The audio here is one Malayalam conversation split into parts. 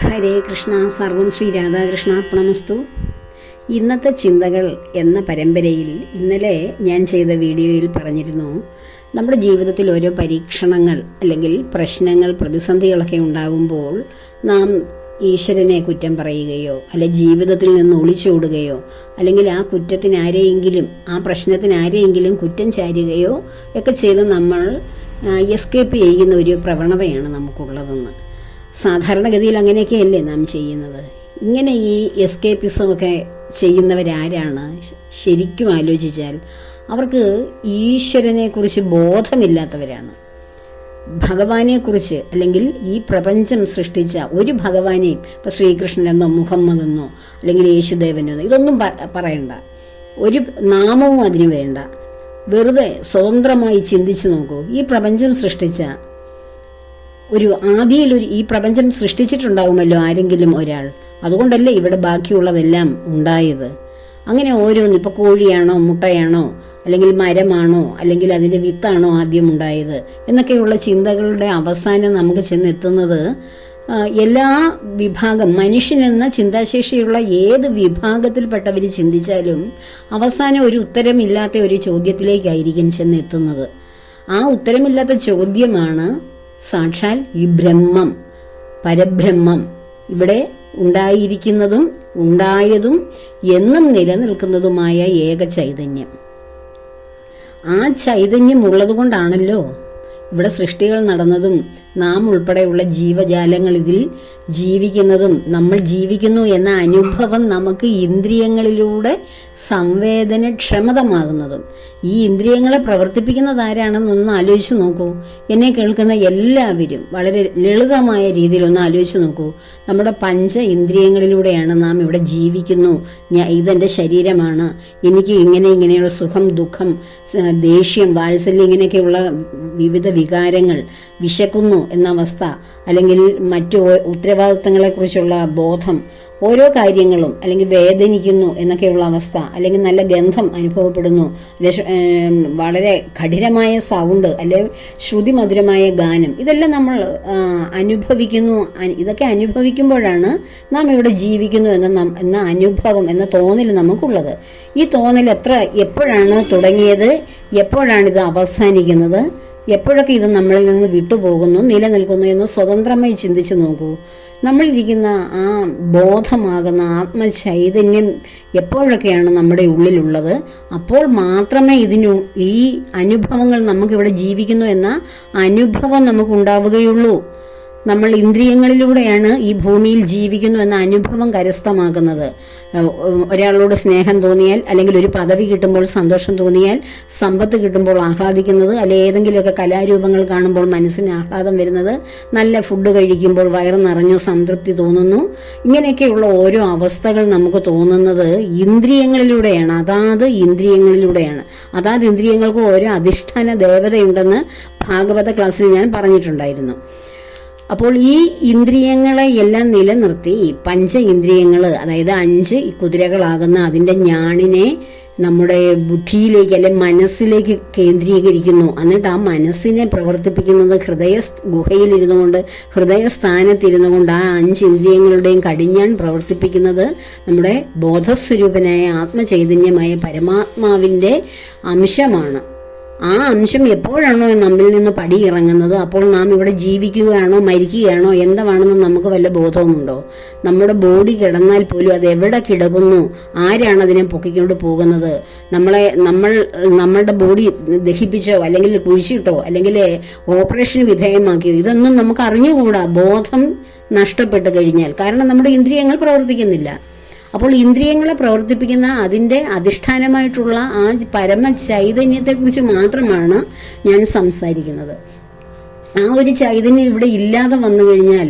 ഹരേ കൃഷ്ണ സർവം ശ്രീ രാധാകൃഷ്ണാർപ്പണമസ്തു ഇന്നത്തെ ചിന്തകൾ എന്ന പരമ്പരയിൽ ഇന്നലെ ഞാൻ ചെയ്ത വീഡിയോയിൽ പറഞ്ഞിരുന്നു നമ്മുടെ ജീവിതത്തിൽ ഓരോ പരീക്ഷണങ്ങൾ അല്ലെങ്കിൽ പ്രശ്നങ്ങൾ പ്രതിസന്ധികളൊക്കെ ഉണ്ടാകുമ്പോൾ നാം ഈശ്വരനെ കുറ്റം പറയുകയോ അല്ലെ ജീവിതത്തിൽ നിന്ന് ഒളിച്ചോടുകയോ അല്ലെങ്കിൽ ആ കുറ്റത്തിന് ആരെയെങ്കിലും ആ പ്രശ്നത്തിന് ആരെയെങ്കിലും കുറ്റം ചാരുകയോ ഒക്കെ ചെയ്ത് നമ്മൾ എസ്കേപ്പ് ചെയ്യുന്ന ഒരു പ്രവണതയാണ് നമുക്കുള്ളതെന്ന്. സാധാരണഗതിയിൽ അങ്ങനെയൊക്കെയല്ലേ നാം ചെയ്യുന്നത്? ഇങ്ങനെ ഈ എസ്കേപ്പിസമൊക്കെ ചെയ്യുന്നവരാരാണ്? ശരിക്കും ആലോചിച്ചാൽ അവർക്ക് ഈശ്വരനെക്കുറിച്ച് ബോധമില്ലാത്തവരാണ്. ഭഗവാനെക്കുറിച്ച് അല്ലെങ്കിൽ ഈ പ്രപഞ്ചം സൃഷ്ടിച്ച ഒരു ഭഗവാനെയും ഇപ്പോൾ ശ്രീകൃഷ്ണനെന്നോ മുഹമ്മദെന്നോ അല്ലെങ്കിൽ യേശുദേവനെന്നോ ഇതൊന്നും പറയണ്ട. ഒരു നാമവും അതിന് വേണ്ട. വെറുതെ സ്വതന്ത്രമായി ചിന്തിച്ചു നോക്കൂ. ഈ പ്രപഞ്ചം സൃഷ്ടിച്ച ഒരു ആദിയിൽ ഒരു ഈ പ്രപഞ്ചം സൃഷ്ടിച്ചിട്ടുണ്ടാവുമല്ലോ ആരെങ്കിലും ഒരാൾ. അതുകൊണ്ടല്ലേ ഇവിടെ ബാക്കിയുള്ളതെല്ലാം ഉണ്ടായത്. അങ്ങനെ ഓരോന്ന് ഇപ്പോൾ കോഴിയാണോ മുട്ടയാണോ അല്ലെങ്കിൽ മരമാണോ അല്ലെങ്കിൽ അതിന്റെ വിത്താണോ ആദ്യം ഉണ്ടായത് എന്നൊക്കെയുള്ള ചിന്തകളുടെ അവസാനം നമുക്ക് ചെന്നെത്തുന്നത് എല്ലാ വിഭാഗം മനുഷ്യനെന്ന ചിന്താശേഷിയുള്ള ഏത് വിഭാഗത്തിൽപ്പെട്ടവർ ചിന്തിച്ചാലും അവസാനം ഒരു ഉത്തരമില്ലാത്ത ഒരു ചോദ്യത്തിലേക്കായിരിക്കും ചെന്നെത്തുന്നത്. ആ ഉത്തരമില്ലാത്ത ചോദ്യമാണ് സാക്ഷാൽ ഈ ബ്രഹ്മം പരബ്രഹ്മം ഇവിടെ ഉണ്ടായിരിക്കുന്നതും ഉണ്ടായതും എന്നും നിലനിൽക്കുന്നതുമായ ഏക ചൈതന്യം. ആ ചൈതന്യം ഉള്ളതുകൊണ്ടാണല്ലോ ഇവിടെ സൃഷ്ടികൾ നടന്നതും നാം ഉൾപ്പെടെയുള്ള ജീവജാലങ്ങൾ ഇതിൽ ജീവിക്കുന്നതും നമ്മൾ ജീവിക്കുന്നു എന്ന അനുഭവം നമുക്ക് ഇന്ദ്രിയങ്ങളിലൂടെ സംവേദനക്ഷമതമാകുന്നതും. ഈ ഇന്ദ്രിയങ്ങളെ പ്രവർത്തിപ്പിക്കുന്നത് ആരാണെന്നൊന്ന് ആലോചിച്ച് നോക്കൂ. എന്നെ കേൾക്കുന്ന എല്ലാവരും വളരെ ലളിതമായ രീതിയിൽ ഒന്ന് ആലോചിച്ച് നോക്കൂ. നമ്മുടെ പഞ്ച ഇന്ദ്രിയങ്ങളിലൂടെയാണ് നാം ഇവിടെ ജീവിക്കുന്നു. ഞാൻ ഇതെന്റെ ശരീരമാണ്. എനിക്ക് ഇങ്ങനെ ഇങ്ങനെയുള്ള സുഖം ദുഃഖം ദേഷ്യം വാത്സല്യം ഇങ്ങനെയൊക്കെയുള്ള വിവിധ വികാരങ്ങൾ വിശക്കുന്നു. എന്ന അവസ്ഥ അല്ലെങ്കിൽ മറ്റു ഉത്തരവാദിത്തങ്ങളെക്കുറിച്ചുള്ള ബോധം ഓരോ കാര്യങ്ങളും അല്ലെങ്കിൽ വേദനിക്കുന്നു എന്നൊക്കെയുള്ള അവസ്ഥ അല്ലെങ്കിൽ നല്ല ഗന്ധം അനുഭവപ്പെടുന്നു വളരെ കഠിനമായ സൗണ്ട് അല്ലെ ശ്രുതിമധുരമായ ഗാനം ഇതെല്ലാം നമ്മൾ അനുഭവിക്കുന്നു. ഇതൊക്കെ അനുഭവിക്കുമ്പോഴാണ് നാം ഇവിടെ ജീവിക്കുന്നു എന്ന എന്ന അനുഭവം എന്ന തോന്നൽ നമുക്കുള്ളത്. ഈ തോന്നൽ എത്ര എപ്പോഴാണ് തുടങ്ങിയത്? എപ്പോഴാണ് ഇത് അവസാനിക്കുന്നത്? എപ്പോഴൊക്കെ ഇത് നമ്മളിൽ നിന്ന് വിട്ടുപോകുന്നു നിലനിൽക്കുന്നു എന്ന് സ്വതന്ത്രമായി ചിന്തിച്ചു നോക്കൂ. നമ്മളിരിക്കുന്ന ആ ബോധമാകുന്ന ആത്മചൈതന്യം എപ്പോഴൊക്കെയാണ് നമ്മുടെ ഉള്ളിലുള്ളത്? അപ്പോൾ മാത്രമേ ഇതിന് ഈ അനുഭവങ്ങൾ നമുക്കിവിടെ ജീവിക്കുന്നു എന്ന അനുഭവം നമുക്കുണ്ടാവുകയുള്ളൂ. നമ്മൾ ഇന്ദ്രിയങ്ങളിലൂടെയാണ് ഈ ഭൂമിയിൽ ജീവിക്കുന്നു എന്ന അനുഭവം കരസ്ഥമാക്കുന്നത് ഒരാളോട് സ്നേഹം തോന്നിയാൽ അല്ലെങ്കിൽ ഒരു പദവി കിട്ടുമ്പോൾ സന്തോഷം തോന്നിയാൽ സമ്പത്ത് കിട്ടുമ്പോൾ ആഹ്ലാദിക്കുന്നത് അല്ലെ ഏതെങ്കിലുമൊക്കെ കലാരൂപങ്ങൾ കാണുമ്പോൾ മനസ്സിന് ആഹ്ലാദം വരുന്നത് നല്ല ഫുഡ് കഴിക്കുമ്പോൾ വയറ് നിറഞ്ഞു സംതൃപ്തി തോന്നുന്നു. ഇങ്ങനെയൊക്കെയുള്ള ഓരോ അവസ്ഥകൾ നമുക്ക് തോന്നുന്നത് ഇന്ദ്രിയങ്ങളിലൂടെയാണ്. അതാത് ഇന്ദ്രിയങ്ങളിലൂടെയാണ്. അതാത് ഇന്ദ്രിയങ്ങൾക്ക് ഓരോ അധിഷ്ഠാന ദേവതയുണ്ടെന്ന് ഭാഗവത ക്ലാസ്സിൽ ഞാൻ പറഞ്ഞിട്ടുണ്ടായിരുന്നു. അപ്പോൾ ഈ ഇന്ദ്രിയങ്ങളെ എല്ലാം നിലനിർത്തി പഞ്ച ഇന്ദ്രിയങ്ങൾ അതായത് അഞ്ച് കുതിരകളാകുന്ന അതിന്റെ ഞാണിനെ നമ്മുടെ ബുദ്ധിയിലേക്ക് അല്ലെ മനസ്സിലേക്ക് കേന്ദ്രീകരിക്കുന്നു. എന്നിട്ട് ആ മനസ്സിനെ പ്രവർത്തിപ്പിക്കുന്നത് ഹൃദയ ഗുഹയിലിരുന്നു കൊണ്ട് ഹൃദയസ്ഥാനത്തിരുന്നു കൊണ്ട് ആ അഞ്ച് ഇന്ദ്രിയങ്ങളുടെയും കടിഞ്ഞാൻ പ്രവർത്തിപ്പിക്കുന്നത് നമ്മുടെ ബോധസ്വരൂപനായ ആത്മചൈതന്യമായ പരമാത്മാവിന്റെ അംശമാണ്. ആ അംശം എപ്പോഴാണോ നമ്മിൽ നിന്ന് പടി ഇറങ്ങുന്നത്? അപ്പോൾ നാം ഇവിടെ ജീവിക്കുകയാണോ മരിക്കുകയാണോ? എന്താണെന്ന് നമുക്ക് വല്ല ബോധവുമുണ്ടോ? നമ്മുടെ ബോഡി കിടന്നാൽ പോലും അത് എവിടെ കിടക്കുന്നു? ആരാണ് അതിനെ പൊക്കിക്കൊണ്ട് പോകുന്നത്? നമ്മളെ നമ്മൾ നമ്മളുടെ ബോഡി ദഹിപ്പിച്ചോ അല്ലെങ്കിൽ കുഴിച്ചിട്ടോ അല്ലെങ്കിൽ ഓപ്പറേഷന് വിധേയമാക്കിയോ? ഇതൊന്നും നമുക്ക് അറിഞ്ഞുകൂടാ. ബോധം നഷ്ടപ്പെട്ട് കഴിഞ്ഞാൽ. കാരണം നമ്മുടെ ഇന്ദ്രിയങ്ങൾ പ്രവർത്തിക്കുന്നില്ല. അപ്പോൾ ഇന്ദ്രിയങ്ങളെ പ്രവർത്തിപ്പിക്കുന്ന അതിന്റെ അധിഷ്ഠാനമായിട്ടുള്ള ആ പരമ ചൈതന്യത്തെക്കുറിച്ച് മാത്രമാണ് ഞാൻ സംസാരിക്കുന്നത്. ആ ഒരു ചൈതന്യം ഇവിടെ ഇല്ലാതെ വന്നു കഴിഞ്ഞാൽ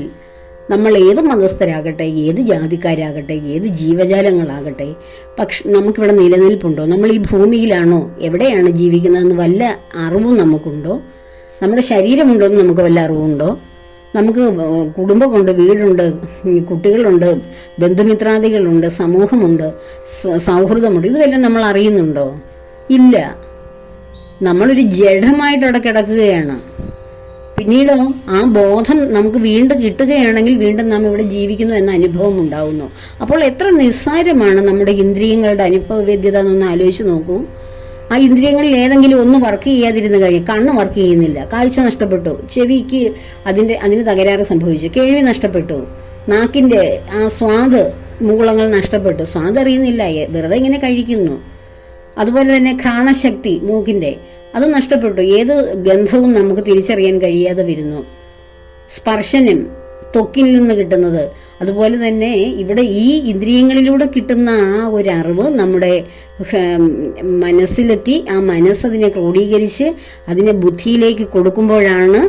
നമ്മൾ ഏത് മതസ്ഥരാകട്ടെ ഏത് ജാതിക്കാരാകട്ടെ ഏത് ജീവജാലങ്ങളാകട്ടെ പക്ഷെ നമുക്കിവിടെ നിലനിൽപ്പുണ്ടോ? നമ്മൾ ഈ ഭൂമിയിലാണോ? എവിടെയാണ് ജീവിക്കുന്നതെന്ന് വല്ല അറിവും നമുക്കുണ്ടോ? നമ്മുടെ ശരീരമുണ്ടോ എന്ന് നമുക്ക് വല്ല അറിവുണ്ടോ? നമുക്ക് കുടുംബമുണ്ട് വീടുണ്ട് കുട്ടികളുണ്ട് ബന്ധുമിത്രാദികളുണ്ട് സമൂഹമുണ്ട് സൗഹൃദമുണ്ട് ഇതുവെല്ലാം നമ്മൾ അറിയുന്നുണ്ടോ? ഇല്ല. നമ്മളൊരു ജഡമായിട്ട് അവിടെ കിടക്കുകയാണ്. പിന്നീടോ ആ ബോധം നമുക്ക് വീണ്ടും കിട്ടുകയാണെങ്കിൽ വീണ്ടും നാം ഇവിടെ ജീവിക്കുന്നു എന്ന അനുഭവം ഉണ്ടാവുന്നു. അപ്പോൾ എത്ര നിസ്സാരമാണ് നമ്മുടെ ഇന്ദ്രിയങ്ങളുടെ അനുഭവവേദ്യത എന്നൊന്ന് ആലോചിച്ച് നോക്കൂ. ആ ഇന്ദ്രിയങ്ങളിൽ ഏതെങ്കിലും ഒന്ന് വർക്ക് ചെയ്യാതിരുന്ന് കഴിയും കണ്ണ് വർക്ക് ചെയ്യുന്നില്ല. കാഴ്ച നഷ്ടപ്പെട്ടു. ചെവിക്ക് അതിന്റെ അതിന് തകരാറ് സംഭവിച്ചു. കേൾവി നഷ്ടപ്പെട്ടു. നാക്കിന്റെ ആ സ്വാദ് മൂളങ്ങൾ നഷ്ടപ്പെട്ടു. സ്വാദ് അറിയുന്നില്ല. വെറുതെ ഇങ്ങനെ കഴിക്കുന്നു. അതുപോലെ തന്നെ ഘ്രാണശക്തി മൂക്കിന്റെ അത് നഷ്ടപ്പെട്ടു. ഏത് ഗന്ധവും നമുക്ക് തിരിച്ചറിയാൻ കഴിയാതെ വരുന്നു. സ്പർശനം ത്വക്കിൽ നിന്ന് കിട്ടുന്നത്. അതുപോലെ തന്നെ ഇവിടെ ഈ ഇന്ദ്രിയങ്ങളിലൂടെ കിട്ടുന്ന ആ ഒരു അറിവ് നമ്മുടെ മനസ്സിലെത്തി ആ മനസ്സതിനെ ക്രോഡീകരിച്ച് അതിനെ ബുദ്ധിയിലേക്ക് കൊടുക്കുമ്പോഴാണ്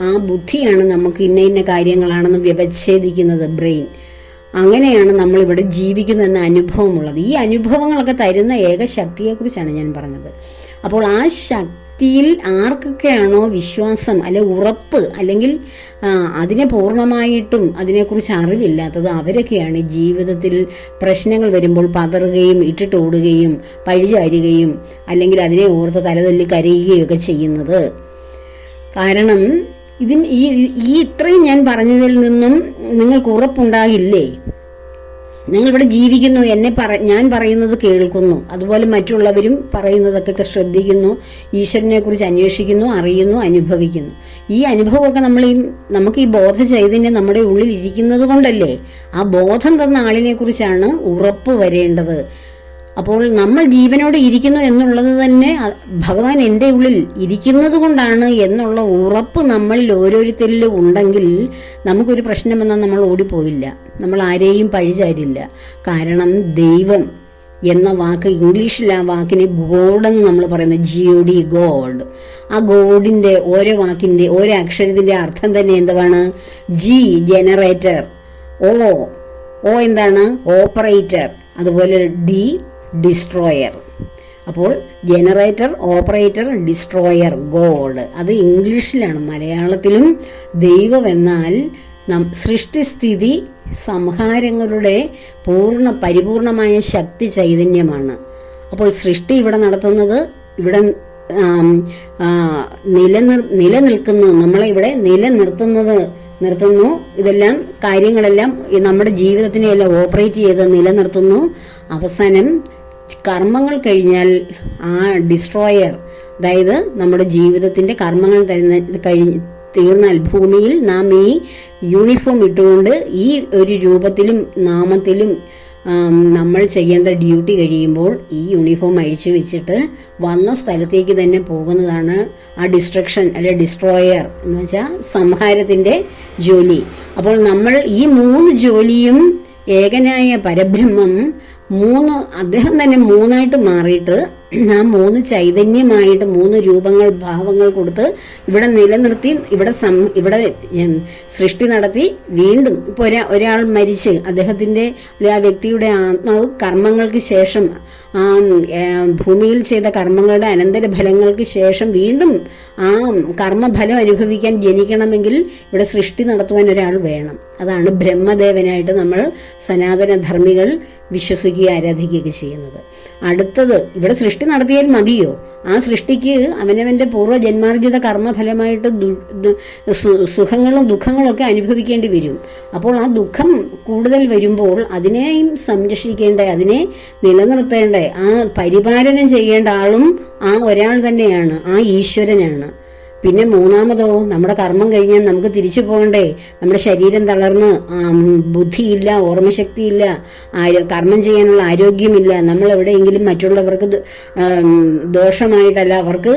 ആ ബുദ്ധിയാണ് നമുക്ക് ഇന്ന ഇന്ന കാര്യങ്ങളാണെന്ന് വ്യവച്ഛേദിക്കുന്നത് ബ്രെയിൻ. അങ്ങനെയാണ് നമ്മളിവിടെ ജീവിക്കുന്നതെന്ന അനുഭവമുള്ളത്. ഈ അനുഭവങ്ങളൊക്കെ തരുന്ന ഏക ശക്തിയെക്കുറിച്ചാണ് ഞാൻ പറഞ്ഞത്. അപ്പോൾ ആ ശക്തിയിൽ ആർക്കൊക്കെയാണോ വിശ്വാസം അല്ലെ ഉറപ്പ് അല്ലെങ്കിൽ അതിനെ പൂർണമായിട്ടും അതിനെക്കുറിച്ച് അറിവില്ലാത്തത് അവരൊക്കെയാണ് ജീവിതത്തിൽ പ്രശ്നങ്ങൾ വരുമ്പോൾ പതറുകയും ഇട്ടിട്ടോടുകയും പഴിചാരുകയും അല്ലെങ്കിൽ അതിനെ ഓർത്ത് തലതല്ലി കരയുകയും ഒക്കെ ചെയ്യുന്നത്. കാരണം ഇതിന് ഈ ഈ ഇത്രയും ഞാൻ പറഞ്ഞതിൽ നിന്നും നിങ്ങൾക്ക് ഉറപ്പുണ്ടാകില്ലേ? നിങ്ങൾ ഇവിടെ ജീവിക്കുന്നു എന്നെ പറ ഞാൻ പറയുന്നത് കേൾക്കുന്നു. അതുപോലെ മറ്റുള്ളവരും പറയുന്നതൊക്കെ ശ്രദ്ധിക്കുന്നു ഈശ്വരനെ കുറിച്ച് അന്വേഷിക്കുന്നു അറിയുന്നു അനുഭവിക്കുന്നു. ഈ അനുഭവമൊക്കെ നമ്മൾ ഈ നമുക്ക് ഈ ബോധ ചൈതന്യം നമ്മുടെ ഉള്ളിൽ ഇരിക്കുന്നത് കൊണ്ടല്ലേ? ആ ബോധം തന്ന ആളിനെ കുറിച്ചാണ് ഉറപ്പ് വരേണ്ടത്. അപ്പോൾ നമ്മൾ ജീവനോടെ ഇരിക്കുന്നു എന്നുള്ളത് തന്നെ ഭഗവാൻ എന്റെ ഉള്ളിൽ ഇരിക്കുന്നത് കൊണ്ടാണ് എന്നുള്ള ഉറപ്പ് നമ്മളിൽ ഓരോരുത്തരിലും ഉണ്ടെങ്കിൽ നമുക്കൊരു പ്രശ്നം വന്നാൽ നമ്മൾ ഓടിപ്പോവില്ല. നമ്മൾ ആരെയും പഴിചാരില്ല. കാരണം ദൈവം എന്ന വാക്ക് ഇംഗ്ലീഷിൽ ആ വാക്കിനെ ഗോഡ് എന്ന് നമ്മൾ പറയുന്നത് ജി ഒ ഡി ഗോഡ് ആ ഗോഡിന്റെ ഓരോ വാക്കിന്റെ ഓരോ അക്ഷരത്തിന്റെ അർത്ഥം തന്നെ എന്താണ് ജി ജനറേറ്റർ ഓ ഓ എന്താണ്? ഓപ്പറേറ്റർ അതുപോലെ ഡി ഡിസ്ട്രോയർ അപ്പോൾ ജനറേറ്റർ ഓപ്പറേറ്റർ ഡിസ്ട്രോയർ ഗോഡ് അത് ഇംഗ്ലീഷിലാണ്. മലയാളത്തിലും ദൈവം എന്നാൽ നം സൃഷ്ടിസ്ഥിതി സംഹാരങ്ങളുടെ പൂർണ പരിപൂർണമായ ശക്തി ചൈതന്യമാണ്. അപ്പോൾ സൃഷ്ടി ഇവിടെ നടത്തുന്നത് ഇവിടെ നിലനിർ നിലനിൽക്കുന്നു. നമ്മളെ ഇവിടെ നിലനിർത്തുന്നത് നിർത്തുന്നു. ഇതെല്ലാം കാര്യങ്ങളെല്ലാം നമ്മുടെ ജീവിതത്തിനെയെല്ലാം ഓപ്പറേറ്റ് ചെയ്ത് നിലനിർത്തുന്നു. അവസാനം കർമ്മങ്ങൾ കഴിഞ്ഞാൽ ആ ഡിസ്ട്രോയർ അതായത് നമ്മുടെ ജീവിതത്തിന്റെ കർമ്മങ്ങൾ തരുന്ന കഴിഞ്ഞ് തീർന്നാൽ ഭൂമിയിൽ നാം ഈ യൂണിഫോം ഇട്ടുകൊണ്ട് ഈ ഒരു രൂപത്തിലും നാമത്തിലും നമ്മൾ ചെയ്യേണ്ട ഡ്യൂട്ടി കഴിയുമ്പോൾ ഈ യൂണിഫോം അഴിച്ചു വെച്ചിട്ട് വന്ന സ്ഥലത്തേക്ക് തന്നെ പോകുന്നതാണ് ആ ഡിസ്ട്രക്ഷൻ അല്ലെ ഡിസ്ട്രോയർ എന്ന് വെച്ചാൽ സംഹാരത്തിന്റെ ജോലി. അപ്പോൾ നമ്മൾ ഈ മൂന്ന് ജോലിയും ഏകനായ പരബ്രഹ്മം മൂന്ന് അദ്ദേഹം തന്നെ മൂന്നായിട്ട് മാറിയിട്ട് ആ മൂന്ന് ചൈതന്യമായിട്ട് മൂന്ന് രൂപങ്ങൾ ഭാവങ്ങൾ കൊടുത്ത് ഇവിടെ നിലനിർത്തി ഇവിടെ സം ഇവിടെ സൃഷ്ടി നടത്തി വീണ്ടും ഇപ്പോൾ ഒരാ ഒരാൾ മരിച്ച്. അദ്ദേഹത്തിന്റെ ആ വ്യക്തിയുടെ ആത്മാവ് കർമ്മങ്ങൾക്ക് ശേഷം ആ ഭൂമിയിൽ ചെയ്ത കർമ്മങ്ങളുടെ അനന്തര ഫലങ്ങൾക്ക് ശേഷം വീണ്ടും ആ കർമ്മഫലം അനുഭവിക്കാൻ ജനിക്കണമെങ്കിൽ ഇവിടെ സൃഷ്ടി നടത്തുവാൻ ഒരാൾ വേണം. അതാണ് ബ്രഹ്മദേവനായിട്ട് നമ്മൾ സനാതന ധർമ്മികൾ വിശ്വസിക്കുകയും ആരാധിക്കുകയൊക്കെ ചെയ്യുന്നത്. അടുത്തത് ഇവിടെ സൃഷ്ടി നടത്തിയാൽ മതിയോ? ആ സൃഷ്ടിക്ക് അവനവന്റെ പൂർവ ജന്മാർജിത കർമ്മഫലമായിട്ട് സുഖങ്ങളും ദുഃഖങ്ങളും ഒക്കെ അനുഭവിക്കേണ്ടി വരും. അപ്പോൾ ആ ദുഃഖം കൂടുതൽ വരുമ്പോൾ അതിനെയും സംരക്ഷിക്കേണ്ട അതിനെ നിലനിർത്തേണ്ട? ആ പരിപാലനം ചെയ്യേണ്ട ആളും ആ ഒരാൾ തന്നെയാണ് ആ ഈശ്വരനാണ്. പിന്നെ മൂന്നാമതോ നമ്മുടെ കർമ്മം കഴിഞ്ഞാൽ നമുക്ക് തിരിച്ചു പോകണ്ടേ. നമ്മുടെ ശരീരം തളർന്ന് ബുദ്ധിയില്ല ഓർമ്മശക്തിയില്ല കർമ്മം ചെയ്യാനുള്ള ആരോഗ്യമില്ല. നമ്മൾ എവിടെയെങ്കിലും മറ്റുള്ളവർക്ക് ദോഷമായിട്ടല്ല അവർക്ക്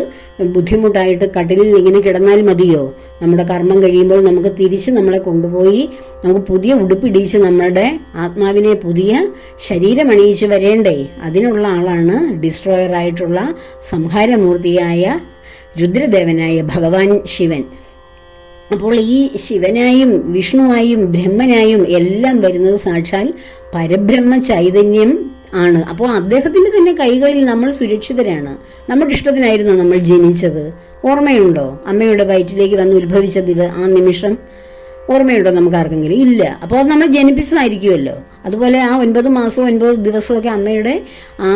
ബുദ്ധിമുട്ടായിട്ട് കട്ടിലിൽ ഇങ്ങനെ കിടന്നാൽ മതിയോ? നമ്മുടെ കർമ്മം കഴിയുമ്പോൾ നമുക്ക് തിരിച്ച് നമ്മളെ കൊണ്ടുപോയി നമുക്ക് പുതിയ ഉടുപ്പിടിച്ച് നമ്മളുടെ ആത്മാവിനെ പുതിയ ശരീരമണിയിച്ച് വരേണ്ടേ. അതിനുള്ള ആളാണ് ഡിസ്ട്രോയർ ആയിട്ടുള്ള സംഹാരമൂർത്തിയായ രുദ്രദേവനായ ഭഗവാൻ ശിവൻ. അപ്പോൾ ഈ ശിവനായും വിഷ്ണുവായും ബ്രഹ്മനായും എല്ലാം വരുന്നത് സാക്ഷാൽ പരബ്രഹ്മ ചൈതന്യം ആണ്. അപ്പോൾ അദ്ദേഹത്തിന്റെ തന്നെ കൈകളിൽ നമ്മൾ സുരക്ഷിതരാണ്. നമ്മുടെ ഇഷ്ടത്തിനായിരുന്നു നമ്മൾ ജനിച്ചത്? ഓർമ്മയുണ്ടോ? അമ്മയുടെ വയറ്റിലേക്ക് വന്ന് ഉത്ഭവിച്ച ആ നിമിഷം? ഓർമ്മയുണ്ടോ നമുക്ക് ആർക്കെങ്കിലും ഇല്ല. അപ്പോൾ അത് നമ്മൾ ജനിപ്പിച്ചതായിരിക്കുമല്ലോ. അതുപോലെ ആ ഒൻപത് മാസവും ഒൻപത് ദിവസമൊക്കെ അമ്മയുടെ ആ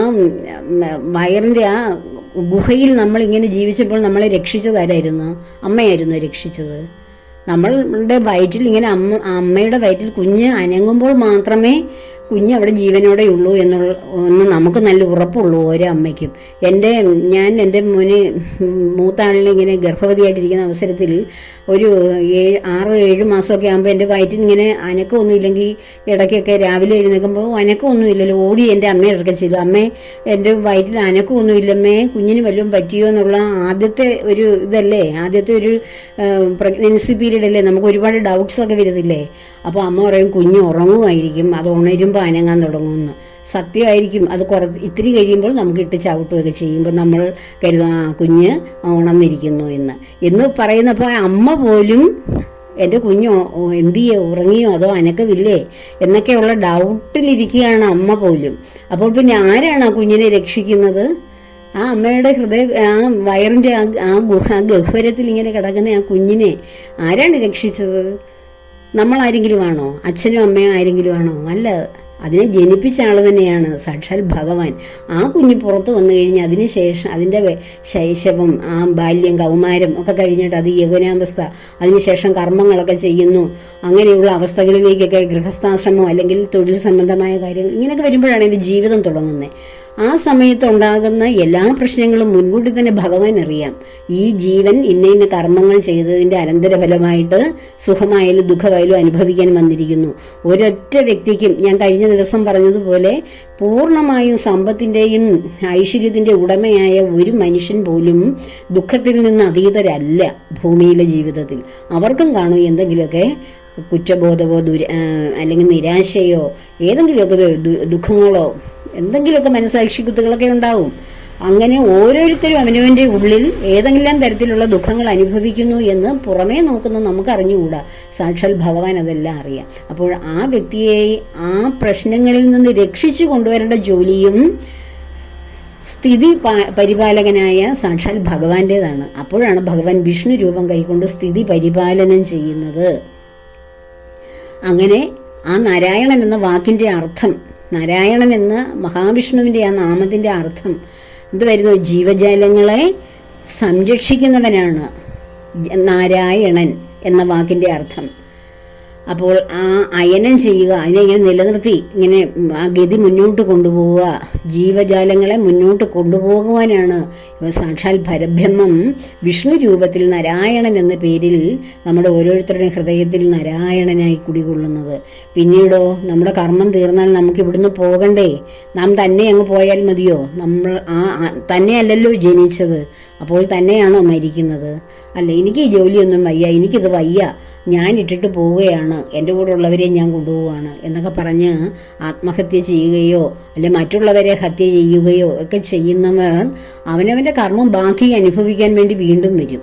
വയറിന്റെ ആ ഗുഹയിൽ നമ്മൾ ഇങ്ങനെ ജീവിച്ചപ്പോൾ നമ്മളെ രക്ഷിച്ചതാരായിരുന്നു അമ്മയായിരുന്നു രക്ഷിച്ചത്. നമ്മളുടെ വയറ്റിൽ ഇങ്ങനെ അമ്മ അമ്മയുടെ വയറ്റിൽ കുഞ്ഞ് അനങ്ങുമ്പോൾ മാത്രമേ കുഞ്ഞ് അവിടെ ജീവനോടെ ഉള്ളൂ എന്നുള്ള ഒന്ന് നമുക്ക് നല്ല ഉറപ്പുള്ളൂ ഓരോ അമ്മയ്ക്കും. എന്റെ ഞാൻ എന്റെ മോന് മൂത്ത ആളിനെ ഇങ്ങനെ ഗർഭവതിയായിട്ടിരിക്കുന്ന അവസരത്തിൽ ഒരു ഏഴ് ആറോ ഏഴ് മാസമൊക്കെ ആകുമ്പോൾ എന്റെ വയറ്റിൽ ഇങ്ങനെ ഇല്ലെങ്കിൽ ഇടയ്ക്കൊക്കെ രാവിലെ എഴുന്നേൽക്കുമ്പോൾ അനക്കമൊന്നും ഇല്ലല്ലോ. ഓടി എന്റെ അമ്മയെ ഇടയ്ക്ക് ചെയ്തു അമ്മേ എന്റെ വയറ്റിൽ അനക്കമൊന്നും ഇല്ലമ്മേ കുഞ്ഞിന് വല്ലതും പറ്റിയോ എന്നുള്ള ആദ്യത്തെ ഒരു ഇതല്ലേ? ആദ്യത്തെ ഒരു പ്രഗ്നൻസി പീരീഡ് അല്ലേ? നമുക്ക് ഒരുപാട് ഡൗട്ട്സ് ഒക്കെ വരുന്നില്ലേ? അപ്പോൾ അമ്മ പറയും കുഞ്ഞ് ഉറങ്ങുമായിരിക്കും. അത് ഉണരുമ്പോൾ അനങ്ങാൻ തുടങ്ങുമെന്ന് സത്യമായിരിക്കും. അത് കുറ ഇത്തിരി കഴിയുമ്പോൾ നമുക്ക് ഇട്ട് ചവിട്ടുകയൊക്കെ ചെയ്യുമ്പോൾ നമ്മൾ കരുതും ആ കുഞ്ഞ് ഉണർന്നിരിക്കുന്നു എന്ന്. എന്ന് പറയുന്നപ്പോൾ അമ്മ പോലും എന്റെ കുഞ്ഞ് എന്ത് ചെയ്യോ ഉറങ്ങിയോ അതോ അനക്കമില്ലേ എന്നൊക്കെയുള്ള ഡൗട്ടിലിരിക്കുകയാണ് അമ്മ പോലും. അപ്പോൾ പിന്നെ ആരാണ് ആ കുഞ്ഞിനെ രക്ഷിക്കുന്നത്? ആ അമ്മയുടെ ഹൃദയ ആ വയറിന്റെ ആ ആ ഗുഹ ആ ഗഹ്വരത്തിൽ ഇങ്ങനെ കിടക്കുന്ന ആ കുഞ്ഞിനെ ആരാണ് രക്ഷിച്ചത്? നമ്മൾ ആരെങ്കിലും ആണോ അച്ഛനും അമ്മയും ആരെങ്കിലും ആണോ അല്ല. അതിനെ ജനിപ്പിച്ച ആൾ തന്നെയാണ്. സാക്ഷാൽ ഭഗവാൻ. ആ കുഞ്ഞ് പുറത്ത് വന്നു കഴിഞ്ഞാൽ അതിന് ശേഷം അതിന്റെ ശൈശവം ആ ബാല്യം കൗമാരം ഒക്കെ കഴിഞ്ഞിട്ട് അത് യൗവനാവസ്ഥ അതിനുശേഷം കർമ്മങ്ങളൊക്കെ ചെയ്യുന്നു. അങ്ങനെയുള്ള അവസ്ഥകളിലേക്കൊക്കെ ഗൃഹസ്ഥാശ്രമം അല്ലെങ്കിൽ തൊഴിൽ സംബന്ധമായ കാര്യങ്ങൾ ഇങ്ങനെയൊക്കെ വരുമ്പോഴാണ് എന്റെ ജീവിതം തുടങ്ങുന്നത്. ആ സമയത്ത് ഉണ്ടാകുന്ന എല്ലാ പ്രശ്നങ്ങളും മുൻകൂട്ടി തന്നെ ഭഗവാൻ അറിയാം. ഈ ജീവൻ ഇന്ന ഇന്ന കർമ്മങ്ങൾ ചെയ്തതിന്റെ അനന്തരഫലമായിട്ട് സുഖമായാലും ദുഃഖമായാലും അനുഭവിക്കാൻ വന്നിരിക്കുന്നു. ഒരൊറ്റ വ്യക്തിക്കും ഞാൻ കഴിഞ്ഞ ദിവസം പറഞ്ഞതുപോലെ പൂർണമായും സമ്പത്തിന്റെയും ഐശ്വര്യത്തിന്റെ ഉടമയായ ഒരു മനുഷ്യൻ പോലും ദുഃഖത്തിൽ നിന്ന് അതീതരല്ല ഭൂമിയിലെ ജീവിതത്തിൽ. അവർക്കും കാണും എന്തെങ്കിലുമൊക്കെ കുറ്റബോധമോ ദുര അല്ലെങ്കിൽ നിരാശയോ ഏതെങ്കിലുമൊക്കെ ദുഃഖങ്ങളോ എന്തെങ്കിലുമൊക്കെ മനസാക്ഷിക്കുത്തുകളൊക്കെ ഉണ്ടാവും. അങ്ങനെ ഓരോരുത്തരും അവനവന്റെ ഉള്ളിൽ ഏതെങ്കിലും തരത്തിലുള്ള ദുഃഖങ്ങൾ അനുഭവിക്കുന്നു എന്ന് പുറമേ നോക്കുന്ന നമുക്ക് അറിഞ്ഞുകൂടാ സാക്ഷാൽ ഭഗവാൻ അതെല്ലാം അറിയാം. അപ്പോൾ ആ വ്യക്തിയെ ആ പ്രശ്നങ്ങളിൽ നിന്ന് രക്ഷിച്ചു കൊണ്ടുവരേണ്ട ജോലിയും സ്ഥിതി പരിപാലകനായ സാക്ഷാൽ ഭഗവാന്റേതാണ്. അപ്പോഴാണ് ഭഗവാൻ വിഷ്ണു രൂപം കൈക്കൊണ്ട് സ്ഥിതി പരിപാലനം ചെയ്യുന്നത്. അങ്ങനെ ആ നാരായണൻ എന്ന വാക്കിന്റെ അർത്ഥം നാരായണൻ എന്ന മഹാവിഷ്ണുവിന്റെ ആ നാമത്തിന്റെ അർത്ഥം. എന്ത് വരുന്നു? ജീവജാലങ്ങളെ സംരക്ഷിക്കുന്നവനാണ് നാരായണൻ എന്ന വാക്കിന്റെ അർത്ഥം. അപ്പോൾ ആ അയനം ചെയ്യുക അതിനെ ഇങ്ങനെ നിലനിർത്തി ഇങ്ങനെ ആ ഗതി മുന്നോട്ട് കൊണ്ടുപോവുക. ജീവജാലങ്ങളെ മുന്നോട്ട് കൊണ്ടുപോകുവാനാണ് സാക്ഷാൽ പരബ്രഹ്മം. വിഷ്ണു രൂപത്തിൽ നാരായണൻ എന്ന പേരിൽ നമ്മുടെ ഓരോരുത്തരുടെയും ഹൃദയത്തിൽ നാരായണനായി കുടികൊള്ളുന്നത്. പിന്നീടോ നമ്മുടെ കർമ്മം തീർന്നാൽ നമുക്ക് ഇവിടുന്ന് പോകണ്ടേ? നാം തന്നെ അങ്ങ് പോയാൽ മതിയോ? നമ്മൾ ആ- തന്നെയല്ലല്ലോ ജനിച്ചത്. അപ്പോൾ തന്നെയാണോ മരിക്കുന്നത്? അല്ല എനിക്ക് ഈ ജോലിയൊന്നും വയ്യ എനിക്കിത് വയ്യ. ഞാൻ ഇട്ടിട്ട് പോവുകയാണ്. എന്റെ കൂടെ ഉള്ളവരെ ഞാൻ കൊണ്ടുപോവുകയാണ് എന്നൊക്കെ പറഞ്ഞ് ആത്മഹത്യ ചെയ്യുകയോ അല്ലെ മറ്റുള്ളവരെ ഹത്യ ചെയ്യുകയോ ഒക്കെ ചെയ്യുന്നവർ അവനവന്റെ കർമ്മം ബാക്കി അനുഭവിക്കാൻ വേണ്ടി വീണ്ടും വരും.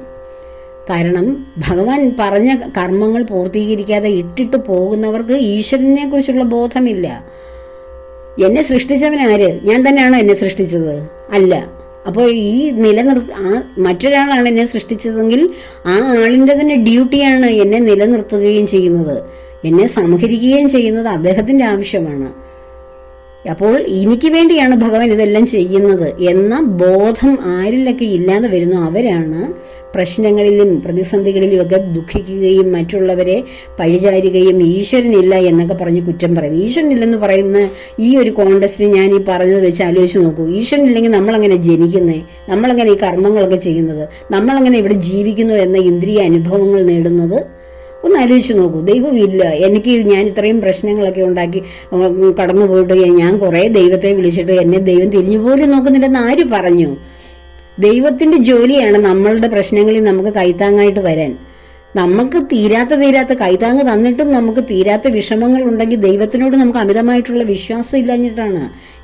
കാരണം ഭഗവാൻ പറഞ്ഞ കർമ്മങ്ങൾ പൂർത്തീകരിക്കാതെ ഇട്ടിട്ട് പോകുന്നവർക്ക് ഈശ്വരനെ കുറിച്ചുള്ള ബോധമില്ല. എന്നെ സൃഷ്ടിച്ചവനാര്? ഞാൻ തന്നെയാണോ എന്നെ സൃഷ്ടിച്ചത്? അല്ല. അപ്പോൾ ഈ നിലനിർ ആ മറ്റൊരാളാണ് എന്നെ സൃഷ്ടിച്ചതെങ്കിൽ ആ ആളിന്റെ തന്നെ ഡ്യൂട്ടിയാണ് എന്നെ നിലനിർത്തുകയും ചെയ്യുന്നത്. എന്നെ സംഹരിക്കുകയും ചെയ്യുന്നത് അദ്ദേഹത്തിന്റെ ആവശ്യമാണ്. അപ്പോൾ എനിക്ക് വേണ്ടിയാണ് ഭഗവാൻ ഇതെല്ലാം ചെയ്യുന്നത് എന്ന ബോധം ആരിലൊക്കെ ഇല്ലാതെ വരുന്നു അവരാണ് പ്രശ്നങ്ങളിലും പ്രതിസന്ധികളിലും ഒക്കെ ദുഃഖിക്കുകയും മറ്റുള്ളവരെ പഴിചാരുകയും ഈശ്വരനില്ല എന്നൊക്കെ പറഞ്ഞ് കുറ്റം പറയും ഈശ്വരനില്ലെന്ന് പറയുന്ന ഈ ഒരു കോണ്ടസ്റ്റ് ഞാൻ ഈ പറഞ്ഞത് വെച്ച് ആലോചിച്ച് നോക്കൂ. ഈശ്വരനില്ലെങ്കിൽ നമ്മളങ്ങനെ ജനിക്കുന്നത് നമ്മളങ്ങനെ ഈ കർമ്മങ്ങളൊക്കെ ചെയ്യുന്നത്? നമ്മളങ്ങനെ ഇവിടെ ജീവിക്കുന്നു എന്ന ഇന്ദ്രിയ അനുഭവങ്ങൾ നേടുന്നത്? ഒന്ന് ആലോചിച്ച് നോക്കൂ. ദൈവമില്ല. എനിക്ക് ഞാൻ ഇത്രയും പ്രശ്നങ്ങളൊക്കെ ഉണ്ടാക്കി കടന്നു പോയിട്ട് ഞാൻ കുറേ ദൈവത്തെ വിളിച്ചിട്ട് എന്നെ ദൈവം തിരിഞ്ഞു പോലും നോക്കുന്നില്ലെന്ന് ആര് പറഞ്ഞു? ദൈവത്തിന്റെ ജോലിയാണ് നമ്മളുടെ പ്രശ്നങ്ങളിൽ നമുക്ക് കൈത്താങ്ങായിട്ട് വരാൻ. നമുക്ക് തീരാത്ത തീരാത്ത കൈതാങ്ങ് തന്നിട്ടും നമുക്ക് തീരാത്ത വിഷമങ്ങൾ ഉണ്ടെങ്കിൽ ദൈവത്തിനോട് നമുക്ക് അമിതമായിട്ടുള്ള വിശ്വാസം ഇല്ലാഞ്ഞിട്ടാണ്.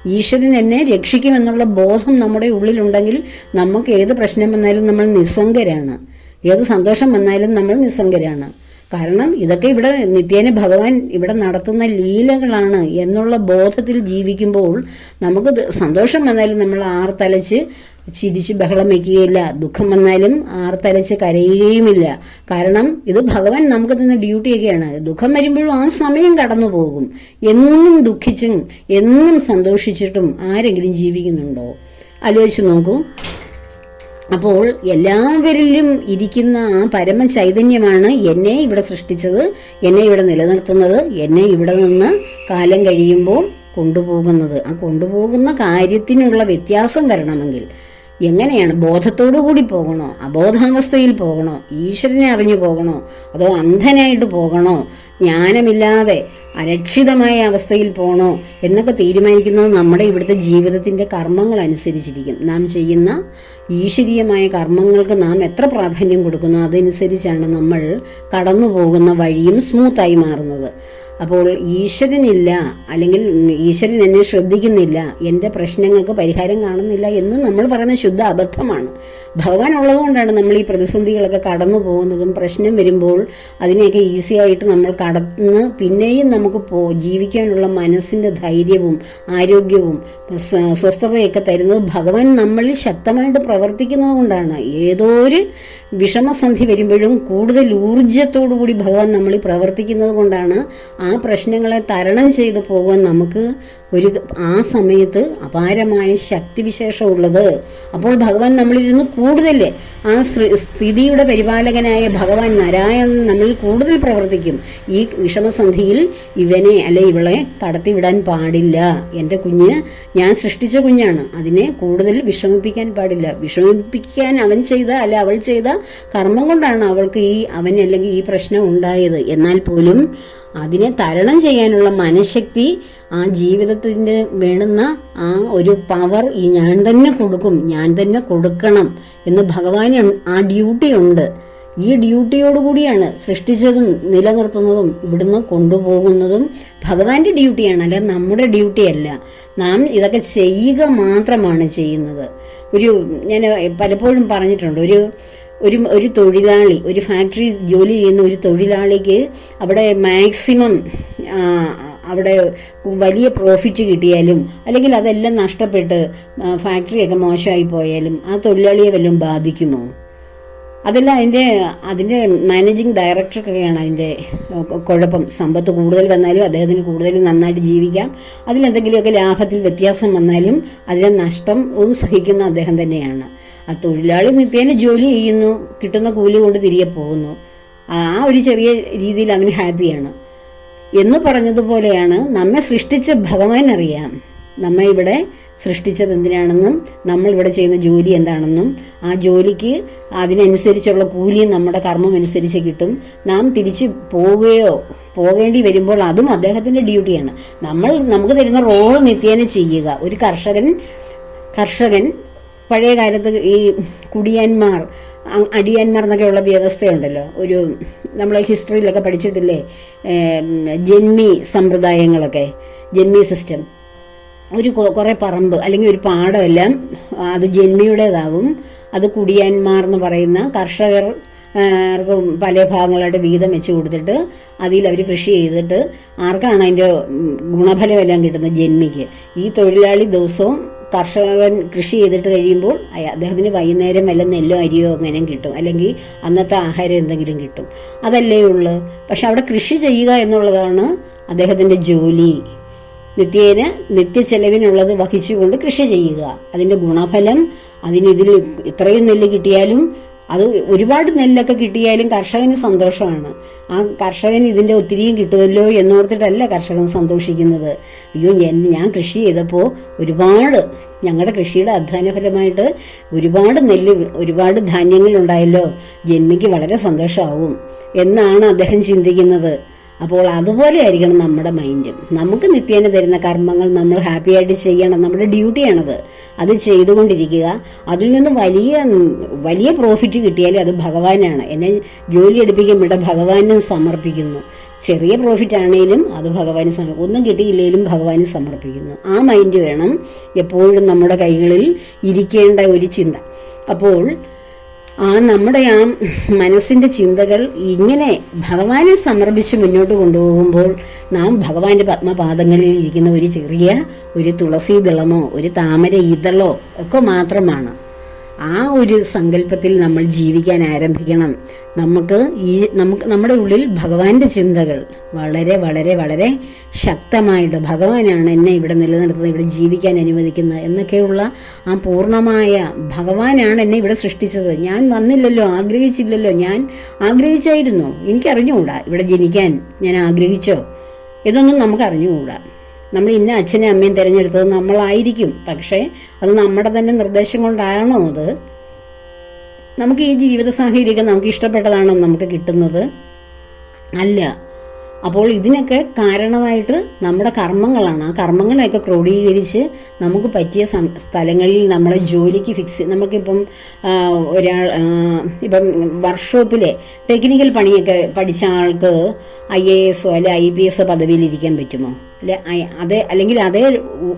ഈശ്വരൻ എന്നെ രക്ഷിക്കുമെന്നുള്ള ബോധം നമ്മുടെ ഉള്ളിലുണ്ടെങ്കിൽ നമുക്ക് ഏത് പ്രശ്നം വന്നാലും നമ്മൾ നിസ്സംഗരാണ്. ഏത് സന്തോഷം വന്നാലും നമ്മൾ നിസ്സംഗരാണ്. കാരണം ഇതൊക്കെ ഇവിടെ നിത്യേന ഭഗവാൻ ഇവിടെ നടത്തുന്ന ലീലകളാണ് എന്നുള്ള ബോധത്തിൽ ജീവിക്കുമ്പോൾ നമുക്ക് സന്തോഷം വന്നാലും നമ്മൾ ആർത്തലച്ച് ചിരിച്ച് ബഹളം വയ്ക്കുകയില്ല. ദുഃഖം വന്നാലും ആർത്തലച്ച് കരയുകയുമില്ല. കാരണം ഇത് ഭഗവാൻ നമുക്ക് തന്ന ഡ്യൂട്ടിയൊക്കെയാണ്. ദുഃഖം വരുമ്പോഴും ആ സമയം കടന്നു പോകും എന്നും ദുഃഖിച്ചും എന്നും സന്തോഷിച്ചിട്ടും ആരെങ്കിലും ജീവിക്കുന്നുണ്ടോ? ആലോചിച്ച് നോക്കൂ. അപ്പോൾ എല്ലാവരിലും ഇരിക്കുന്ന ആ പരമ ചൈതന്യമാണ് എന്നെ ഇവിടെ സൃഷ്ടിച്ചത് എന്നെ ഇവിടെ നിലനിർത്തുന്നത് എന്നെ ഇവിടെ നിന്ന് കാലം കഴിയുമ്പോൾ കൊണ്ടുപോകുന്നത്. ആ കൊണ്ടുപോകുന്ന കാര്യത്തിനുള്ള വ്യത്യാസം വരണമെങ്കിൽ എങ്ങനെയാണ് ബോധത്തോടു കൂടി പോകണോ? അബോധാവസ്ഥയിൽ പോകണോ? ഈശ്വരനെ അറിഞ്ഞു പോകണോ? അതോ അന്ധനായിട്ട് പോകണോ? ജ്ഞാനമില്ലാതെ അരക്ഷിതമായ അവസ്ഥയിൽ പോകണോ എന്നൊക്കെ തീരുമാനിക്കുന്നത് നമ്മുടെ ഇവിടുത്തെ ജീവിതത്തിന്റെ കർമ്മങ്ങൾ അനുസരിച്ചിരിക്കും. നാം ചെയ്യുന്ന ഈശ്വരീയമായ കർമ്മങ്ങൾക്ക് നാം എത്ര പ്രാധാന്യം കൊടുക്കുന്നു? അതനുസരിച്ചാണ് നമ്മൾ കടന്നു പോകുന്ന വഴിയും സ്മൂത്തായി മാറുന്നത്. അപ്പോൾ ഈശ്വരനില്ല അല്ലെങ്കിൽ ഈശ്വരൻ എന്നെ ശ്രദ്ധിക്കുന്നില്ല എന്റെ പ്രശ്നങ്ങൾക്ക് പരിഹാരം കാണുന്നില്ല എന്ന് നമ്മൾ പറയുന്ന ശുദ്ധ അബദ്ധമാണ്. ഭഗവാൻ ഉള്ളതുകൊണ്ടാണ് നമ്മൾ ഈ പ്രതിസന്ധികളൊക്കെ കടന്നു പോകുന്നതും പ്രശ്നം വരുമ്പോൾ അതിനെയൊക്കെ ഈസി ആയിട്ട് നമ്മൾ കടന്ന് പിന്നെയും നമുക്ക് പോ ജീവിക്കാനുള്ള മനസ്സിന്റെ ധൈര്യവും ആരോഗ്യവും സ്വസ്ഥതയൊക്കെ തരുന്നത് ഭഗവാൻ നമ്മളിൽ ശക്തമായിട്ട് പ്രവർത്തിക്കുന്നത് കൊണ്ടാണ് ഏതോ ഒരു വിഷമസന്ധി വരുമ്പോഴും കൂടുതൽ ഊർജത്തോടുകൂടി ഭഗവാൻ നമ്മൾ പ്രവർത്തിക്കുന്നത് കൊണ്ടാണ് ആ പ്രശ്നങ്ങളെ തരണം ചെയ്തു പോകാൻ നമുക്ക് ഒരു ആ സമയത്ത് അപാരമായ ശക്തിവിശേഷമുള്ളത്. അപ്പോൾ ഭഗവാൻ നമ്മളിരുന്ന് കൂടുതൽ ആ സ്ഥിതിയുടെ പരിപാലകനായ ഭഗവാൻ നാരായണൻ നമ്മിൽ കൂടുതൽ പ്രവർത്തിക്കും. ഈ വിഷമസന്ധിയിൽ ഇവനെ അല്ലെ ഇവളെ കടത്തിവിടാൻ പാടില്ല. എന്റെ കുഞ്ഞ് ഞാൻ സൃഷ്ടിച്ച കുഞ്ഞാണ്. അതിനെ കൂടുതൽ വിഷമിപ്പിക്കാൻ പാടില്ല. വിഷമിപ്പിക്കാൻ അവൻ ചെയ്ത അല്ലെ അവൾ ചെയ്ത കർമ്മം കൊണ്ടാണ് അവൾക്ക് ഈ അവൻ അല്ലെങ്കിൽ ഈ പ്രശ്നം ഉണ്ടായത്. എന്നാൽ പോലും അതിനെ തരണം ചെയ്യാനുള്ള മനഃശക്തി ആ ജീവിതത്തിന്റെ വേണുന്ന ആ ഒരു പവർ ഈ ഞാൻ തന്നെ കൊടുക്കും ഞാൻ തന്നെ കൊടുക്കണം എന്ന് ഭഗവാന് ആ ഡ്യൂട്ടി ഉണ്ട്. ഈ ഡ്യൂട്ടിയോടുകൂടിയാണ് സൃഷ്ടിച്ചതും നിലനിർത്തുന്നതും ഇവിടുന്ന് കൊണ്ടുപോകുന്നതും ഭഗവാന്റെ ഡ്യൂട്ടിയാണ് അല്ല നമ്മുടെ ഡ്യൂട്ടിയല്ല നാം ഇതൊക്കെ ചെയ്യുക മാത്രമാണ് ചെയ്യുന്നത്. ഒരു ഞാൻ പലപ്പോഴും പറഞ്ഞിട്ടുണ്ട് ഒരു ഒരു ഒരു തൊഴിലാളി ഒരു ഫാക്ടറി ജോലി ചെയ്യുന്ന ഒരു തൊഴിലാളിക്ക് അവിടെ മാക്സിമം അവിടെ വലിയ പ്രോഫിറ്റ് കിട്ടിയാലും അല്ലെങ്കിൽ അതെല്ലാം നഷ്ടപ്പെട്ട് ഫാക്ടറിയൊക്കെ മോശമായി പോയാലും ആ തൊഴിലാളിയെ വല്ലതും ബാധിക്കുമോ? അതെല്ലാം അതിന്റെ അതിന്റെ മാനേജിങ് ഡയറക്ടർക്കൊക്കെയാണ് അതിന്റെ കുഴപ്പം. സമ്പത്ത് കൂടുതൽ വന്നാലും അദ്ദേഹത്തിന് കൂടുതൽ നന്നായിട്ട് ജീവിക്കാം. അതിലെന്തെങ്കിലുമൊക്കെ ലാഭത്തിൽ വ്യത്യാസം വന്നാലും അതിലെ നഷ്ടം ഒന്നും സഹിക്കുന്ന അദ്ദേഹം തന്നെയാണ്. ആ തൊഴിലാളി നിത്യേന ജോലി ചെയ്യുന്നു കിട്ടുന്ന കൂലി കൊണ്ട് തിരികെ പോകുന്നു. ആ ഒരു ചെറിയ രീതിയിൽ അവന് ഹാപ്പിയാണ്. എന്ന് പറഞ്ഞതുപോലെയാണ് നമ്മെ സൃഷ്ടിച്ച ഭഗവാൻ അറിയാം. നമ്മെ ഇവിടെ സൃഷ്ടിച്ചത് എന്തിനാണെന്നും നമ്മൾ ഇവിടെ ചെയ്യുന്ന ജോലി എന്താണെന്നും ആ ജോലിക്ക് അതിനനുസരിച്ചുള്ള കൂലിയും നമ്മുടെ കർമ്മം അനുസരിച്ച് കിട്ടും. നാം തിരിച്ചു പോവുകയോ പോകേണ്ടി വരുമ്പോൾ അതും അദ്ദേഹത്തിന്റെ ഡ്യൂട്ടിയാണ്. നമ്മൾ നമുക്ക് തരുന്ന റോൾ നിത്യേന ചെയ്യുക. ഒരു കർഷകൻ കർഷകൻ പഴയ കാലത്ത് ഈ കുടിയാന്മാർ അടിയാന്മാർ എന്നൊക്കെയുള്ള വ്യവസ്ഥയുണ്ടല്ലോ. ഒരു നമ്മൾ ഹിസ്റ്ററിയിലൊക്കെ പഠിച്ചിട്ടില്ലേ ജന്മി സമ്പ്രദായങ്ങളൊക്കെ ജന്മി സിസ്റ്റം. ഒരു കുറെ പറമ്പ് അല്ലെങ്കിൽ ഒരു പാടമെല്ലാം അത് ജന്മിയുടേതാകും അത് കുടിയാന്മാർ എന്ന് പറയുന്ന കർഷകർ പല ഭാഗങ്ങളായിട്ട് വീതം വെച്ച് കൊടുത്തിട്ട് അതിൽ അവർ കൃഷി ചെയ്തിട്ട് ആർക്കാണ് അതിന്റെ ഗുണഫലമെല്ലാം കിട്ടുന്നത്? ജന്മിക്ക്. ഈ തൊഴിലാളി ദിവസവും കർഷകൻ കൃഷി ചെയ്തിട്ട് കഴിയുമ്പോൾ അദ്ദേഹത്തിന് വൈകുന്നേരം വല്ല നെല്ലോ അരിയോ അങ്ങനെ കിട്ടും. അല്ലെങ്കിൽ അന്നത്തെ ആഹാരം എന്തെങ്കിലും കിട്ടും. അതല്ലേ ഉള്ളു. പക്ഷെ അവിടെ കൃഷി ചെയ്യുക എന്നുള്ളതാണ് അദ്ദേഹത്തിന്റെ ജോലി. നിത്യേന നിത്യ ചെലവിനുള്ളത് വഹിച്ചുകൊണ്ട് കൃഷി ചെയ്യുക. അതിന്റെ ഗുണഫലം അതിന് ഇതിൽ ഇത്രയും നെല്ല് കിട്ടിയാലും അത് ഒരുപാട് നെല്ലൊക്കെ കിട്ടിയാലും കർഷകന് സന്തോഷമാണ്. ആ കർഷകൻ ഇതിന്റെ ഒത്തിരിയും കിട്ടുമല്ലോ എന്നോർത്തിട്ടല്ല കർഷകൻ സന്തോഷിക്കുന്നത്. അയ്യോ ഞാൻ കൃഷി ചെയ്തപ്പോൾ ഒരുപാട് ഞങ്ങളുടെ കൃഷിയുടെ അധ്വാനഫലമായിട്ട് ഒരുപാട് നെല്ല് ഒരുപാട് ധാന്യങ്ങൾ ഉണ്ടായല്ലോ. ജന്മിക്ക് വളരെ സന്തോഷമാവും എന്നാണ് അദ്ദേഹം ചിന്തിക്കുന്നത്. അപ്പോൾ അതുപോലെ ആയിരിക്കണം നമ്മുടെ മൈൻഡും നമുക്ക് നിത്യേന തരുന്ന കർമ്മങ്ങൾ നമ്മൾ ഹാപ്പി ആയിട്ട് ചെയ്യണം. നമ്മുടെ ഡ്യൂട്ടിയാണത് അത് ചെയ്തുകൊണ്ടിരിക്കുക. അതിൽ നിന്ന് വലിയ വലിയ പ്രോഫിറ്റ് കിട്ടിയാലും അത് ഭഗവാനാണ്. എന്നെ ജോലി എടുപ്പിക്കും ഇവിടെ ഭഗവാനും സമർപ്പിക്കുന്നു. ചെറിയ പ്രോഫിറ്റ് ആണെങ്കിലും അത് ഭഗവാന് സമർപ്പിക്കും ഒന്നും കിട്ടിയില്ലെങ്കിലും ഭഗവാന് സമർപ്പിക്കുന്നു. ആ മൈൻഡ് വേണം എപ്പോഴും നമ്മുടെ കൈകളിൽ ഇരിക്കേണ്ട ഒരു ചിന്ത. അപ്പോൾ ആ നമ്മുടെ ആ മനസ്സിന്റെ ചിന്തകൾ ഇങ്ങനെ ഭഗവാനെ സമർപ്പിച്ച് മുന്നോട്ട് കൊണ്ടുപോകുമ്പോൾ നാം ഭഗവാന്റെ പത്മപാദങ്ങളിൽ ഇരിക്കുന്ന ഒരു ചെറിയ ഒരു തുളസി ദളമോ ഒരു താമര ഇതളോ ഒക്കെ മാത്രമാണ്. ആ ഒരു സങ്കല്പത്തിൽ നമ്മൾ ജീവിക്കാൻ ആരംഭിക്കണം. നമുക്ക് ഈ നമുക്ക് നമ്മുടെ ഉള്ളിൽ ഭഗവാന്റെ ചിന്തകൾ വളരെ വളരെ വളരെ ശക്തമായിട്ട് ഭഗവാനാണ് എന്നെ ഇവിടെ നിലനിർത്തുന്നത് ഇവിടെ ജീവിക്കാൻ അനുവദിക്കുന്നത് എന്നൊക്കെയുള്ള ആ പൂർണമായ ഭഗവാനാണ് എന്നെ ഇവിടെ സൃഷ്ടിച്ചത്. ഞാൻ വന്നില്ലല്ലോ ആഗ്രഹിച്ചില്ലല്ലോ ഞാൻ ആഗ്രഹിച്ചായിരുന്നു. എനിക്കറിഞ്ഞുകൂടാ ഇവിടെ ജനിക്കാൻ ഞാൻ ആഗ്രഹിച്ചോ? ഇതൊന്നും നമുക്ക് അറിഞ്ഞുകൂടാ. നമ്മൾ ഇന്ന അച്ഛനെ അമ്മയും തിരഞ്ഞെടുത്തത് നമ്മളായിരിക്കും. പക്ഷേ അത് നമ്മുടെ തന്നെ നിർദ്ദേശം കൊണ്ടാണോ അത്? നമുക്ക് ഈ ജീവിത സാഹചര്യമൊക്കെ നമുക്ക് ഇഷ്ടപ്പെട്ടതാണോ നമുക്ക് കിട്ടുന്നത്? അല്ല. അപ്പോൾ ഇതിനൊക്കെ കാരണമായിട്ട് നമ്മുടെ കർമ്മങ്ങളാണ്. ആ കർമ്മങ്ങളെയൊക്കെ ക്രോഡീകരിച്ച് നമുക്ക് പറ്റിയ സ്ഥലങ്ങളിൽ നമ്മളെ ജോലിക്ക് ഫിക്സ് നമുക്കിപ്പം ഒരാൾ ഇപ്പം വർക്ക്ഷോപ്പിലെ ടെക്നിക്കൽ പണിയൊക്കെ പഠിച്ച ആൾക്ക് ഐ എ എസോ അല്ലെ ഐ പി എസോ പദവിയിൽ ഇരിക്കാൻ പറ്റുമോ? അതേ അല്ലെങ്കിൽ അതേ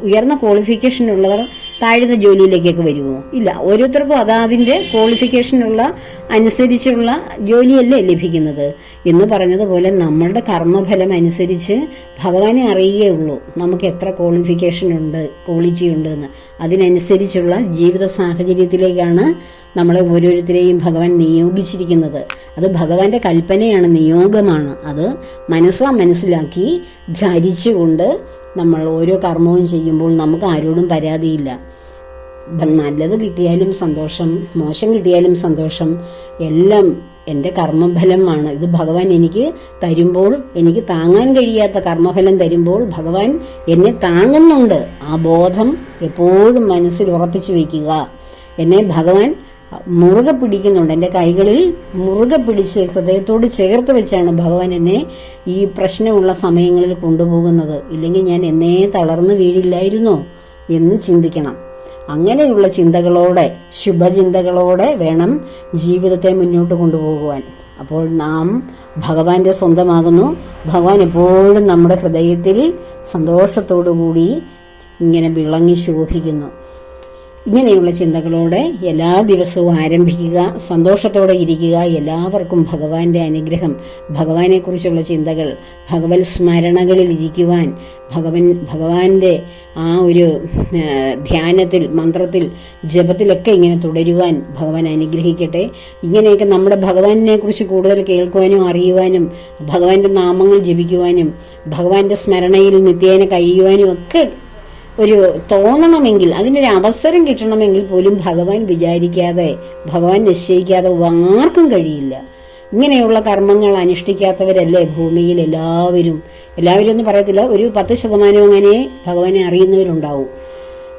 ഉയർന്ന ക്വാളിഫിക്കേഷൻ ഉള്ളവർ താഴ്ന്ന ജോലിയിലേക്കൊക്കെ വരുമോ? ഇല്ല. ഓരോരുത്തർക്കും അതാതിന്റെ ക്വാളിഫിക്കേഷനുള്ള അനുസരിച്ചുള്ള ജോലിയല്ലേ ലഭിക്കുന്നത്. എന്ന് പറഞ്ഞതുപോലെ നമ്മളുടെ കർമ്മഫലം അനുസരിച്ച് ഭഗവാനെ അറിയുകയുള്ളൂ നമുക്ക് എത്ര ക്വാളിഫിക്കേഷൻ ഉണ്ട് ക്വാളിറ്റി ഉണ്ട് എന്ന്. അതിനനുസരിച്ചുള്ള ജീവിത സാഹചര്യത്തിലേക്കാണ് നമ്മളെ ഓരോരുത്തരെയും ഭഗവാൻ നിയോഗിച്ചിരിക്കുന്നത്. അത് ഭഗവാന്റെ കൽപ്പനയാണ് നിയോഗമാണ്. അത് മനസ്സാ മനസ്സിലാക്കി ധരിച്ചുകൊണ്ട് നമ്മൾ ഓരോ കർമ്മവും ചെയ്യുമ്പോൾ നമുക്ക് ആരോടും പരാതിയില്ല. നല്ലത് കിട്ടിയാലും സന്തോഷം മോശം കിട്ടിയാലും സന്തോഷം എല്ലാം എന്റെ കർമ്മഫലമാണ്. ഇത് ഭഗവാൻ എനിക്ക് തരുമ്പോൾ എനിക്ക് താങ്ങാൻ കഴിയാത്ത കർമ്മഫലം തരുമ്പോൾ ഭഗവാൻ എന്നെ താങ്ങുന്നുണ്ട്. ആ ബോധം എപ്പോഴും മനസ്സിൽ ഉറപ്പിച്ചു വയ്ക്കുക. എന്നെ ഭഗവാൻ മുറുകെ പിടിക്കുന്നുണ്ട്. എന്റെ കൈകളിൽ മുറുകെ പിടിച്ച് ഹൃദയത്തോട് ചേർത്ത് വെച്ചാണ് ഭഗവാൻ എന്നെ ഈ പ്രശ്നമുള്ള സമയങ്ങളിൽ കൊണ്ടുപോകുന്നത്. ഇല്ലെങ്കിൽ ഞാൻ എന്നേ തളർന്നു വീഴില്ലായിരുന്നോ എന്ന് ചിന്തിക്കണം. അങ്ങനെയുള്ള ചിന്തകളോടെ ശുഭചിന്തകളോടെ വേണം ജീവിതത്തെ മുന്നോട്ട് കൊണ്ടുപോകുവാൻ. അപ്പോൾ നാം ഭഗവാന്റെ സ്വന്തമാകുന്നു. ഭഗവാൻ എപ്പോഴും നമ്മുടെ ഹൃദയത്തിൽ സന്തോഷത്തോടു കൂടി ഇങ്ങനെ വിളങ്ങി ശോഭിക്കുന്നു. ഇങ്ങനെയുള്ള ചിന്തകളോടെ എല്ലാ ദിവസവും ആരംഭിക്കുക സന്തോഷത്തോടെ ഇരിക്കുക. എല്ലാവർക്കും ഭഗവാന്റെ അനുഗ്രഹം. ഭഗവാനെക്കുറിച്ചുള്ള ചിന്തകൾ ഭഗവത് സ്മരണകളിൽ ഇരിക്കുവാൻ ഭഗവൻ ഭഗവാന്റെ ആ ഒരു ധ്യാനത്തിൽ മന്ത്രത്തിൽ ജപത്തിലൊക്കെ ഇങ്ങനെ തുടരുവാൻ ഭഗവാൻ അനുഗ്രഹിക്കട്ടെ. ഇങ്ങനെയൊക്കെ നമ്മുടെ ഭഗവാനെ കുറിച്ച് കൂടുതൽ കേൾക്കുവാനും അറിയുവാനും ഭഗവാന്റെ നാമങ്ങൾ ജപിക്കുവാനും ഭഗവാന്റെ സ്മരണയിൽ നിത്യേന കഴിയുവാനും ഒക്കെ ഒരു തോന്നണമെങ്കിൽ അതിനൊരു അവസരം കിട്ടണമെങ്കിൽ പോലും ഭഗവാൻ വിചാരിക്കാതെ ഭഗവാൻ നിശ്ചയിക്കാതെ ആർക്കും കഴിയില്ല. ഇങ്ങനെയുള്ള കർമ്മങ്ങൾ അനുഷ്ഠിക്കാത്തവരല്ലേ ഭൂമിയിൽ എല്ലാവരും? എല്ലാവരും ഒന്നും പറയത്തില്ല ഒരു പത്ത് ശതമാനവും അങ്ങനെ ഭഗവാനെ അറിയുന്നവരുണ്ടാവും.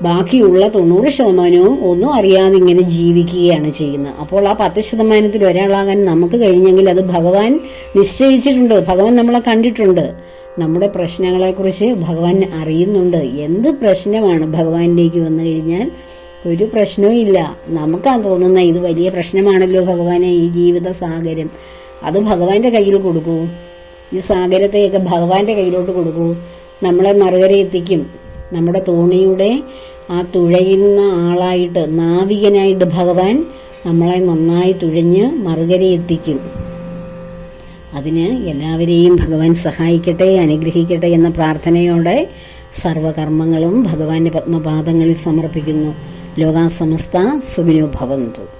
ബാക്കിയുള്ള തൊണ്ണൂറ് ശതമാനവും ഒന്നും അറിയാതെ ഇങ്ങനെ ജീവിക്കുകയാണ് ചെയ്യുന്നത്. അപ്പോൾ ആ പത്ത് ശതമാനത്തിൽ ഒരാളാകാൻ നമുക്ക് കഴിഞ്ഞെങ്കിൽ അത് ഭഗവാൻ നിശ്ചയിച്ചിട്ടുണ്ട് ഭഗവാൻ നമ്മളെ കണ്ടിട്ടുണ്ട്. നമ്മുടെ പ്രശ്നങ്ങളെക്കുറിച്ച് ഭഗവാൻ അറിയുന്നുണ്ട്. എന്ത് പ്രശ്നമാണ് ഭഗവാനിലേക്ക് വന്നു കഴിഞ്ഞാൽ? ഒരു പ്രശ്നവും ഇല്ല. നമുക്കാ തോന്നുന്ന ഇത് വലിയ പ്രശ്നമാണല്ലോ ഭഗവാനെ ഈ ജീവിത സാഗരം. അത് ഭഗവാന്റെ കയ്യിൽ കൊടുക്കൂ. ഈ സാഗരത്തെയൊക്കെ ഭഗവാന്റെ കയ്യിലോട്ട് കൊടുക്കൂ. നമ്മളെ മറുകരെ എത്തിക്കും. നമ്മുടെ തോണിയുടെ ആ തുഴയുന്ന ആളായിട്ട് നാവികനായിട്ട് ഭഗവാൻ നമ്മളെ നന്നായി തുഴഞ്ഞ് മറുകരെ എത്തിക്കും. അതിന് എല്ലാവരെയും ഭഗവാൻ സഹായിക്കട്ടെ അനുഗ്രഹിക്കട്ടെ എന്ന പ്രാർത്ഥനയോടെ സർവകർമ്മങ്ങളും ഭഗവാന്റെ പത്മപാദങ്ങളിൽ സമർപ്പിക്കുന്നു. ലോകാസമസ്ത സുഖിനോ ഭവന്തു.